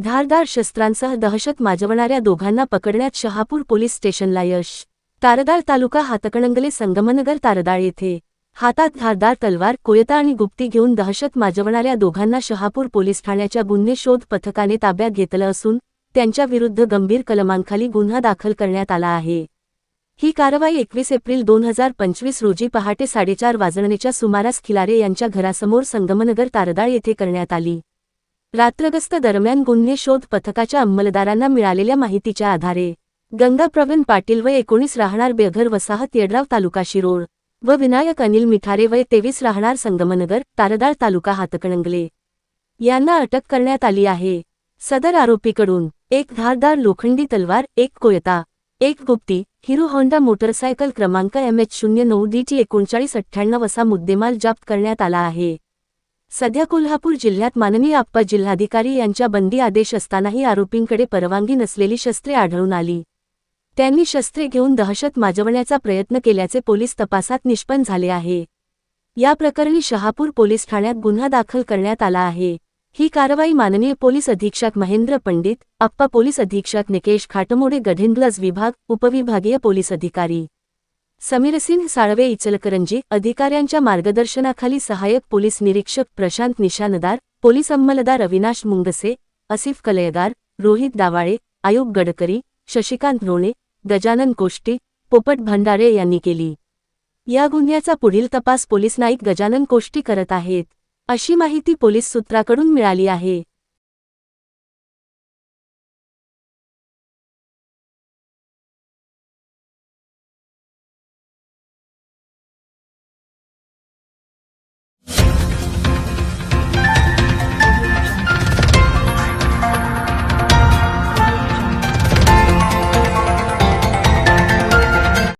धारदार शस्त्रांसह दहशत माजवणाऱ्या दोघांना पकडण्यात शहापूर पोलीस स्टेशनला यश. तारदार तालुका हातकणंगले संगमनगर तारदाळ येथे. हातात धारदार तलवार कोयता आणि गुप्ती घेऊन दहशत माजवणाऱ्या दोघांना शहापूर पोलीस ठाण्याच्या गुन्हे शोध पथकाने ताब्यात घेतलं असून त्यांच्याविरुद्ध गंभीर कलमांखाली गुन्हा दाखल करण्यात आला आहे. ही कारवाई एकवीस एप्रिल दोन हजार पंचवीस रोजी पहाटे साडेचार वाजण्याच्या सुमारास खिलारे यांच्या घरासमोर संगमनगर तारदाळ येथे करण्यात आली. रात्रगस्त दरम्यान गुन्हे शोध पथकाच्या अंमलदारांना मिळालेल्या माहितीच्या आधारे गंगा प्रवीण पाटील व एकोणीस राहणार बेघर वसाहत येडराव तालुका शिरोळ व विनायक अनिल मिठारे वय तेवीस राहणार संगमनगर तारदाळ तालुका हातकणंगले. यांना अटक करण्यात आली आहे. सदर आरोपीकडून एक धारदार लोखंडी तलवार एक कोयता एक गुप्ती हिरो होंडा मोटरसायकल क्रमांक एम एच शून्य नऊ डी टी एकोणचाळीस अठ्ठ्याण्णव असा मुद्देमाल जप्त करण्यात आला आहे. सध्या कोल्हापूर जिल्ह्यात माननीय आप्पा जिल्हाधिकारी यांच्या बंदी आदेश असतानाही आरोपींकडे परवानगी नसलेली शस्त्रे आढळून आली. त्यांनी शस्त्रे घेऊन दहशत माजवण्याचा प्रयत्न केल्याचे पोलीस तपासात निष्पन्न झाले आहे. या प्रकरणी शहापूर पोलीस ठाण्यात गुन्हा दाखल करण्यात आला आहे. ही कारवाई माननीय पोलीस अधीक्षक महेंद्र पंडित अप्पा पोलीस अधीक्षक निकेश खाटमोडे गढिंग्लज विभाग उपविभागीय पोलीस अधिकारी. समीरसिंह साळवे इचलकरंजी अधिकाऱ्यांच्या मार्गदर्शनाखाली सहाय्यक पोलीस निरीक्षक प्रशांत निशानदार पोलीस अंमलदार अविनाश मुंगसे असिफ कलयदार रोहित दावाळे आयुब गडकरी शशिकांत रोणे गजानन कोष्टी पोपट भंडारे यांनी केली. या गुन्ह्याचा पुढील तपास पोलीस नाईक गजानन कोष्टी करत आहेत. अशी माहिती पोलीस सूत्राकडून मिळाली आहे.